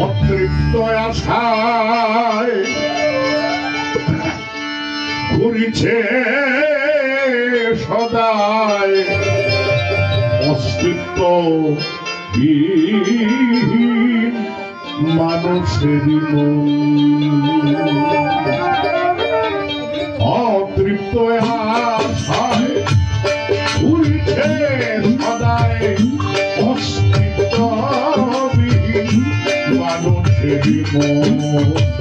অতৃপ্ত আশায় ঘুরিছে সদায় অস্তিত্ব মানুষের অতৃপ্ত মানুষের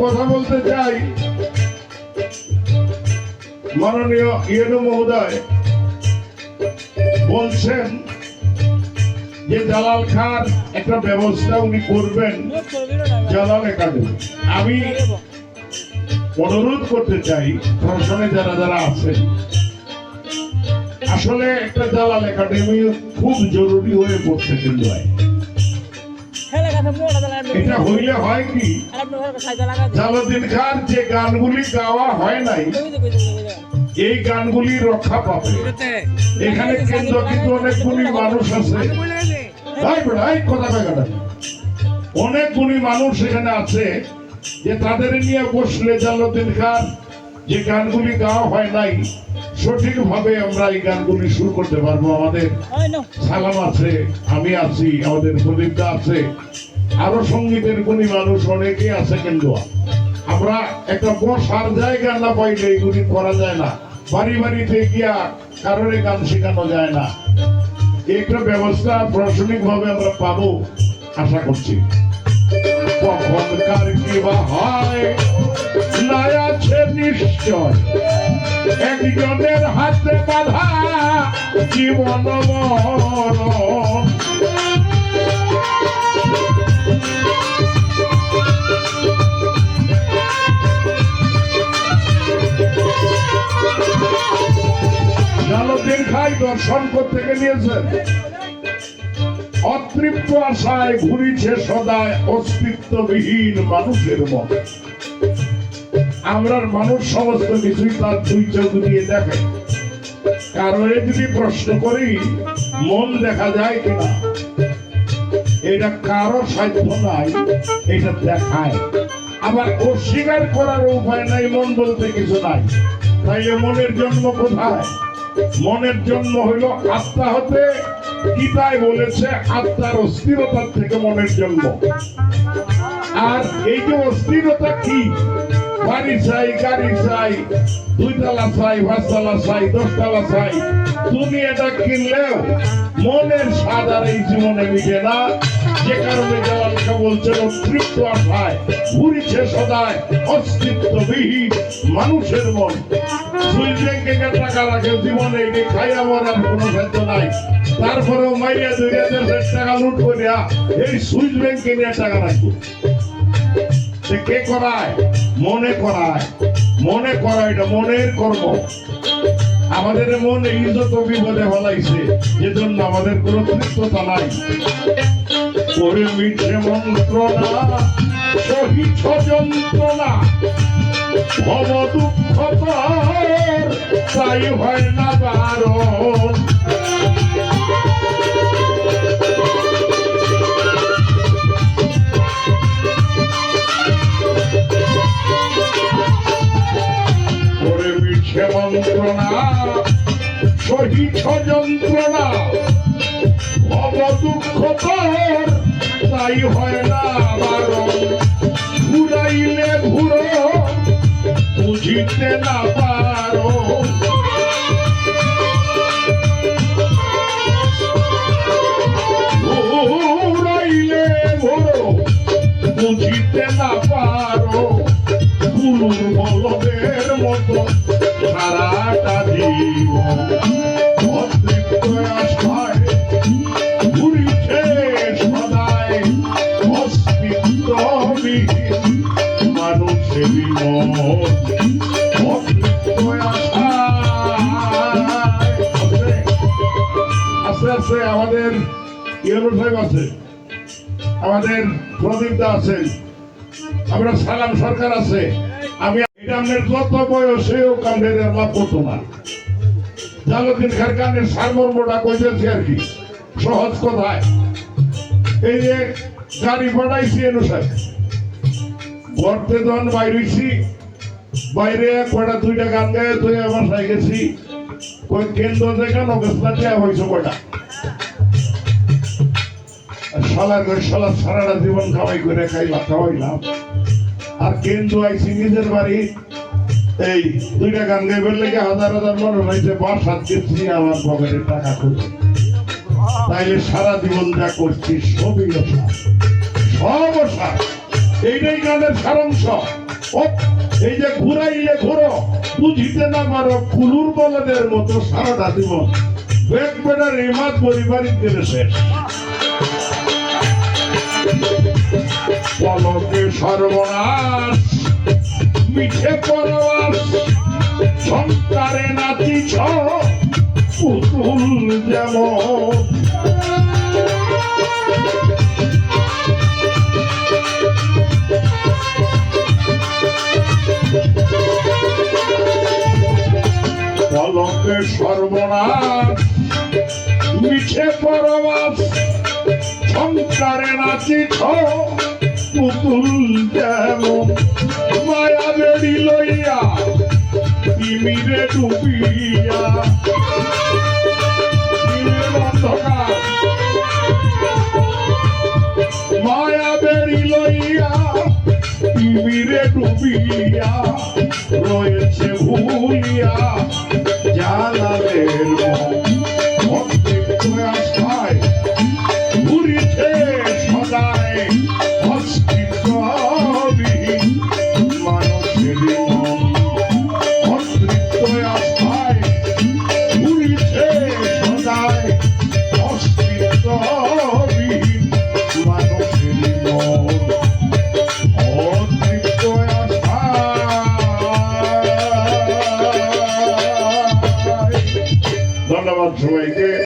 কথা বলতে চাই মাননীয় ইয়েনু মহোদয় বলছেন যে জালাল খান একটা ব্যবস্থা উনি করবেন জালাল একাডেমি আমি অনুরোধ করতে চাই, প্রশাসনে যারা যারা আছেন, আসলে একটা জালাল একাডেমি খুব জরুরি হয়ে পড়ছে কিন্তু। এটা হইলে হয় কি? জালাউদ্দিন যে গানগুলি গাওয়া হয় নাই এই গানগুলি রক্ষা পাবে। এখানে কেন্দ্র কিন্তু অনেকগুলি মানুষ আছে। অনেক গুণী মানুষ এখানে আছে যে তাদের নিয়ে বসলে জালাউদ্দিন খান যে গানগুলি গাওয়া হয় নাই সঠিকভাবে আমরা এই গানগুলি শুরু করতে পারব। আমাদের সালাম আছে আমি আছি আমাদের প্রদীপটা আছে আরও সঙ্গীতের গুণী মানুষ অনেকেই আছে কিন্তু। আমরা একটা বসার জায়গা না পাইলে এগুলি করা যায় না। বাড়ি বাড়িতে গিয়া কারোরে গান শেখানো যায় না। একটা ব্যবস্থা প্রশাসনিক ভাবে আমরা পাবো, আশা করছি। কখন কার কি বা হয় না আছে নিশ্চয়। একজনের হাতে বাধা, জীবন মরণ দর্শন করতে গিয়েছেন অতৃপ্ত আশায় ঘুরিছে সদায় অস্তিত্ববিহীন মানুষের মন। আমরার মানুষ সমস্ত কিছুই তার দুই চোখ দিয়ে দেখে। কারণে যদি প্রশ্ন করি, মন দেখা যায় কিনা এটা কারও সাধ্য নাই, এটা দেখায়। আবার অস্বীকার করার উপায় নাই, মন বলতে কিছু নাই। তাইলে মনের জন্ম কোথায়? মনের জন্ম হইল আত্মা হতে। গীতায় বলেছে, আত্মার অস্থিরতার থেকে মনের জন্ম। আর এই যে অস্থিরতা কি? বাড়ি চাই, গাড়ি চাই দুই তালা চাই পাঁচ তালা চাই দশ তালা চাই, তুমি এটা কিনলেও মনের স্বাদ আর এই জীবনে মিটে না। যে কারণে তৃপ্ত আশায় ঘুরিছে সদায় মানুষের মন। ব্যাংকে টাকা জীবনে এটি খাইয়া মরার কোনো নাই। তারপরেও মাইয়া দুই হাজার টাকা লুট এই সুইচ ব্যাংকে নিয়ে টাকা রাখব। সে কে করায়? মনে করায়। মনে এটা মনের কর্ম। আমাদের মন ইজত বিপদে হলাইছে এজন্য আমাদের কোনো তৃপ্ততা নাই। করে মিঠে মন্ত্রণা সহিত যন্ত্রণা ভব দুঃখ তাই হয় না বারণ মিছে মন্ত্রণা সহিত যন্ত্রণা ভব দুঃখ তোর তাই হয় আমাদের প্রদীপ দা আছে, আমরা সালাম সরকার আছে, আমি এটা আপনার যত বয়সেও কান্ডের লাভ করতো না। জালাদিন খার গানের সারমর্মটা কইতেছি আর কি, সহজ কথায়। এই যে গাড়ি এনু সাহেব গর্তে যখন বাইরেছি, বাইরে কয়টা দুইটা গান গায়ে তুই আমার সাই গেছি কই কেন্দ্র থেকে নগেশনা দেওয়া হয়েছে কয়টা। সালার করে সালা সারাটা জীবন খাওয়াই করে খাইলাম, খাওয়াইলাম। আর কেন্দ্র আইসি নিজের বাড়ি, এই দুইটা গান গাইবার লেগে হাজার হাজার মনে হয়েছে বাস হাত দিচ্ছি আমার পকেটে টাকা খুঁজে। তাইলে সারা জীবন যা করছি, সবই সব এইটাই গানের সারাংশ। এই যে ঘুরাইলে ঘুরো, বুঝিতে না পারো, কুলুর বলদের মতো সারাটা জীবন। বেগ বেটার রেমাত পরিবারিক গেলে শেষ। পলকে সর্বনাশ মিঠে পরবাস সংসারে নাচিছ পুতুল যেমন। পলকে সর্বনাশ মিঠে পরবাস সংসারে নাচিছ পুতুল যেমন মায়া বেড়ি লইয়া তিমিরে ডুবিয়া। মায়া বেড়ি লইয়া তিমিরে ডুবিয়া। রয়েছে ভুলিয়া জালালের অস্তিত্ব আশায় ঘুরিছে সদায় অস্তিত্ব